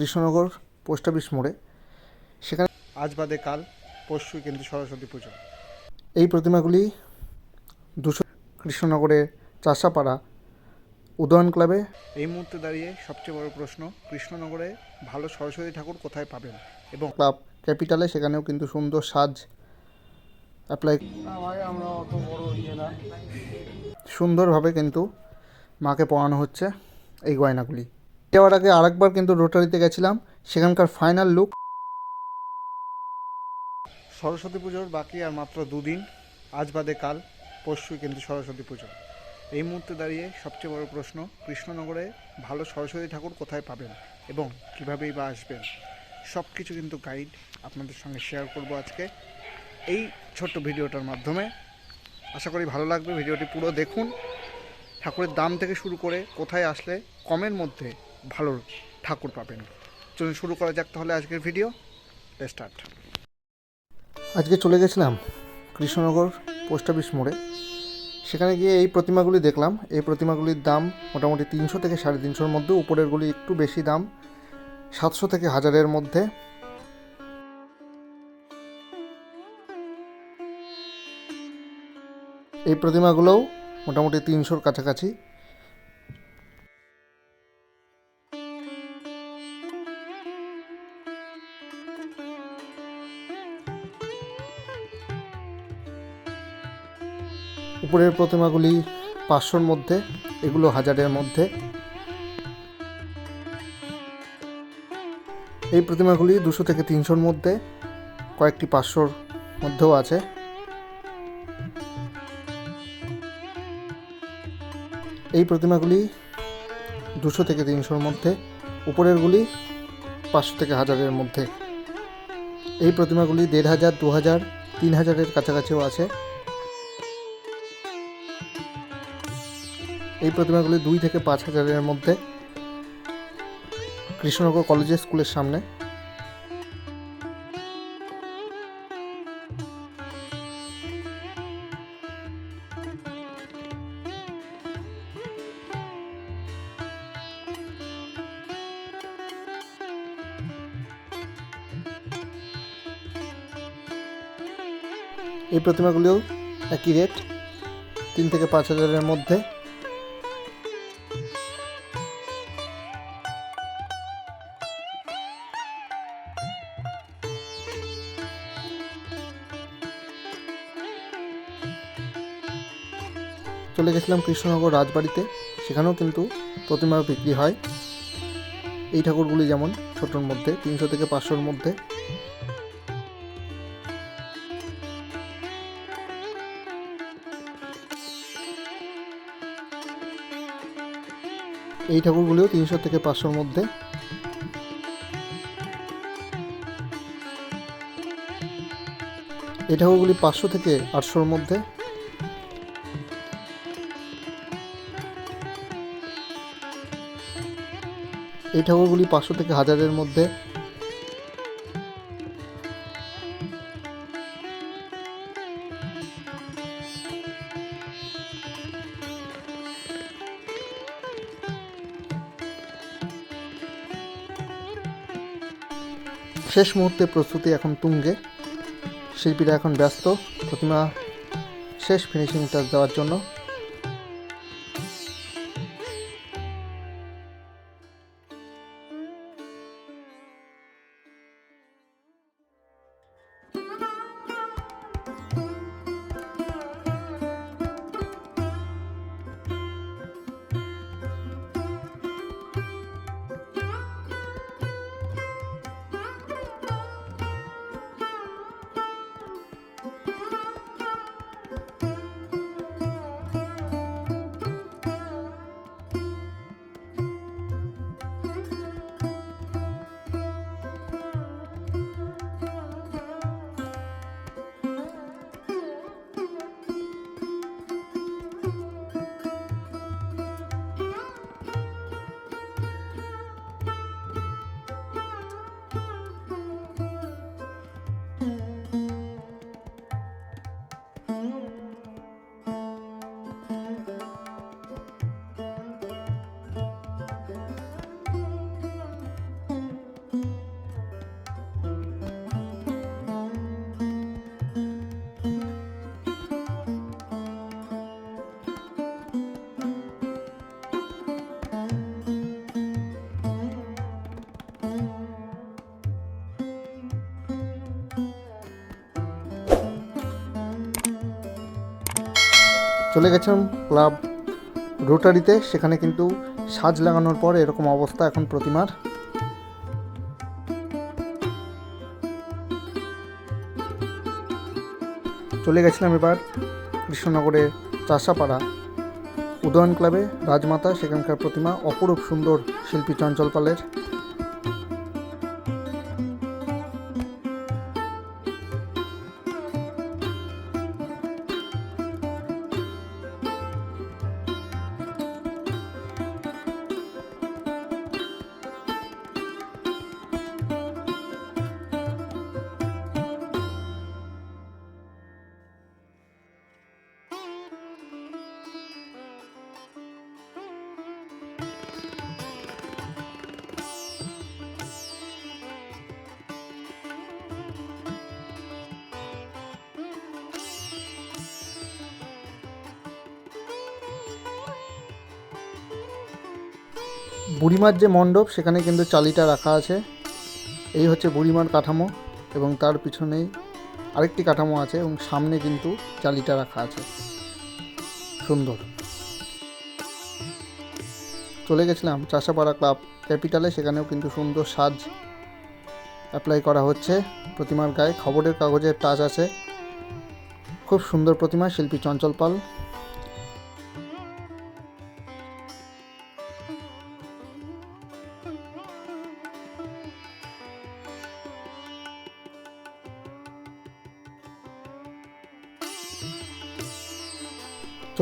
Krishnanagar post office মোড়ে। সেখানে আজ বাদে কাল পরশু কিন্তু সরস্বতী পুজো। এই প্রতিমাগুলি দুশো কৃষ্ণনগরের চাষাপাড়া উদয়ন ক্লাবে। এই মুহূর্তে দাঁড়িয়ে সবচেয়ে বড় প্রশ্ন কৃষ্ণনগরে ভালো সরস্বতী ঠাকুর কোথায় পাবেন? এবং ক্লাব ক্যাপিটালে সেখানেও কিন্তু সুন্দর সাজ অ্যাপ্লাই আমরা অত বড় না সুন্দরভাবে কিন্তু মাকে পড়ানো হচ্ছে এই গয়নাগুলি। যাওয়ার আগে আরেকবার কিন্তু রোটারিতে গেছিলাম, সেখানকার ফাইনাল লুক সরস্বতী পুজোর বাকি আর মাত্র দুদিন, আজ বাদে কাল, পরশুই কিন্তু সরস্বতী পুজো। এই মুহূর্তে দাঁড়িয়ে সবচেয়ে বড় প্রশ্ন, কৃষ্ণনগরে ভালো সরস্বতী ঠাকুর কোথায় পাবেন এবং কীভাবেই বা আসবেন? সব কিছু কিন্তু গাইড আপনাদের সঙ্গে শেয়ার করব আজকে। এই ছোট্ট ভিডিওটার মাধ্যমে। আশা করি ভালো লাগবে, ভিডিওটি পুরো দেখুন। ঠাকুরের দাম থেকে শুরু করে কোথায় আসলে কমের মধ্যে ভালো ঠাকুর পাবেন। চলুন শুরু করা যাক তাহলে আজকের ভিডিও। স্টার্ট আজকে চলে গেছিলাম কৃষ্ণনগর পোস্ট অফিস মোড়ে। সেখানে গিয়ে এই প্রতিমাগুলি দেখলাম। এই প্রতিমাগুলির দাম মোটামুটি তিনশো থেকে সাড়ে তিনশোর মধ্যে। উপরেরগুলি একটু বেশি দাম, সাতশো থেকে হাজারের মধ্যে। এই প্রতিমাগুলোও মোটামুটি তিনশোর কাছাকাছি। উপরের প্রতিমাগুলি পাঁচশোর মধ্যে, এগুলো হাজারের মধ্যে। এই প্রতিমাগুলি দুশো থেকে তিনশোর মধ্যে, কয়েকটি পাঁচশোর মধ্যেও আছে। এই প্রতিমাগুলি দুশো থেকে তিনশোর মধ্যে, উপরেরগুলি পাঁচশো থেকে হাজারের মধ্যে। এই প্রতিমাগুলি দেড় হাজার, দু হাজার, তিন হাজারের কাছাকাছিও আছে। এই প্রতিমাগুলি দুই থেকে পাঁচ হাজারের মধ্যে কৃষ্ণনগর কলেজের স্কুলের সামনে। এই প্রতিমাগুলিও একই রেট, তিন থেকে পাঁচ হাজারের মধ্যে। চলে গেছিলাম কৃষ্ণনগর রাজবাড়িতে, সেখানেও কিন্তু প্রতিমা বিক্রি হয়। এই ঠাকুরগুলি যেমন ছোটোর মধ্যে, তিনশো থেকে পাঁচশোর মধ্যে। এই ঠাকুরগুলিও তিনশো থেকে পাঁচশোর মধ্যে। এই ঠাকুরগুলি পাঁচশো থেকে আটশোর মধ্যে। এই ঠাকুরগুলি পাঁচশো থেকে হাজারের মধ্যে। শেষ মুহূর্তে প্রস্তুতি এখন তুঙ্গে। শিল্পীরা এখন ব্যস্ত। প্রতিমা শেষ ফিনিশিং টাচ দেওয়ার জন্য। চলে গেছিলাম ক্লাব রোটারিতে, সেখানে কিন্তু সাজ লাগানোর পর এরকম অবস্থা এখন প্রতিমার। চলে গেছিলাম এবার কৃষ্ণনগরের চাষাপাড়া উদয়ন ক্লাবে, রাজমাতা, সেখানকার প্রতিমা, অপরূপ সুন্দর শিল্পী চঞ্চল পালের। বুড়িমার যে মণ্ডপ, সেখানে কিন্তু চালিটা রাখা আছে। এই হচ্ছে বুড়িমার কাঠামো এবং তার পিছনেই আরেকটি কাঠামো আছে এবং সামনে কিন্তু চালিটা রাখা আছে। সুন্দর। চলে গেছিলাম চাষাপাড়া ক্লাব ক্যাপিটালে, সেখানেও কিন্তু সুন্দর সাজ অ্যাপ্লাই করা হচ্ছে। প্রতিমার গায়ে খবরের কাগজের টাচ আছে। খুব সুন্দর প্রতিমা, শিল্পী চঞ্চল পাল।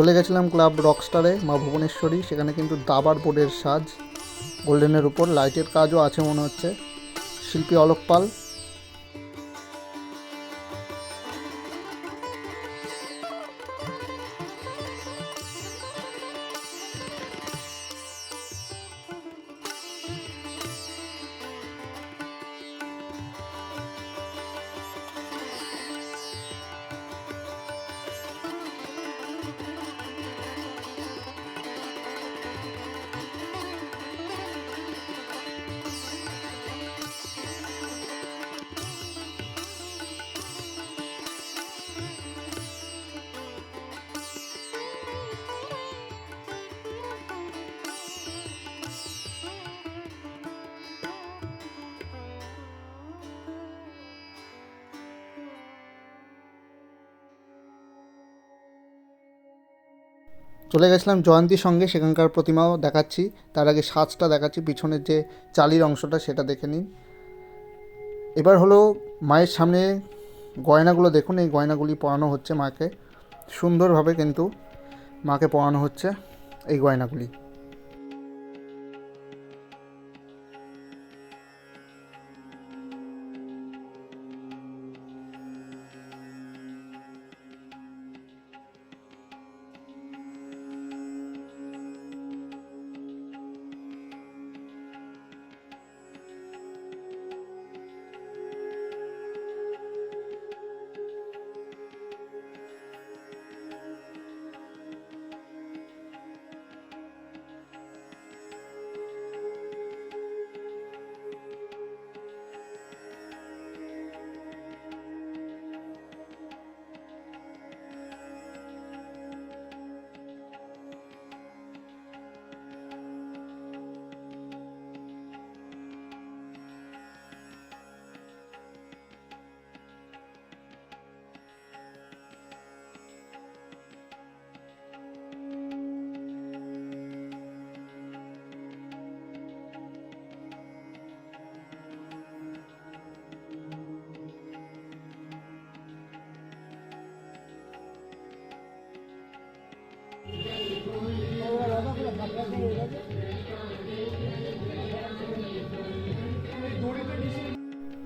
চলে গেছিলাম ক্লাব রকস্টারে মা ভুবনেশ্বরী, সেখানে কিন্তু দাবার বোর্ডের সাজ, গোল্ডেনের উপর, লাইটের কাজও আছে মনে হচ্ছে। শিল্পী অলোক পাল চলে গেছিলাম জয়ন্তীর সঙ্গে সেখানকার প্রতিমাও দেখাচ্ছি। তার আগে সাজটা দেখাচ্ছি, পিছনের যে চালির অংশটা সেটা দেখে নিন। এবার হলো মায়ের সামনে গয়নাগুলো দেখুন, এই গয়নাগুলি পরানো হচ্ছে মাকে। সুন্দরভাবে কিন্তু মাকে পরানো হচ্ছে এই গয়নাগুলি।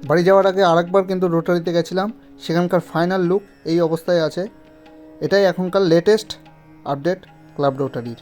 বাড়ি যাওয়ার আগে আরেকবার কিন্তু রোটারিতে গেছিলাম। সেখানকার ফাইনাল লুক এই অবস্থায় আছে। এটাই এখনকার লেটেস্ট আপডেট ক্লাব রোটারির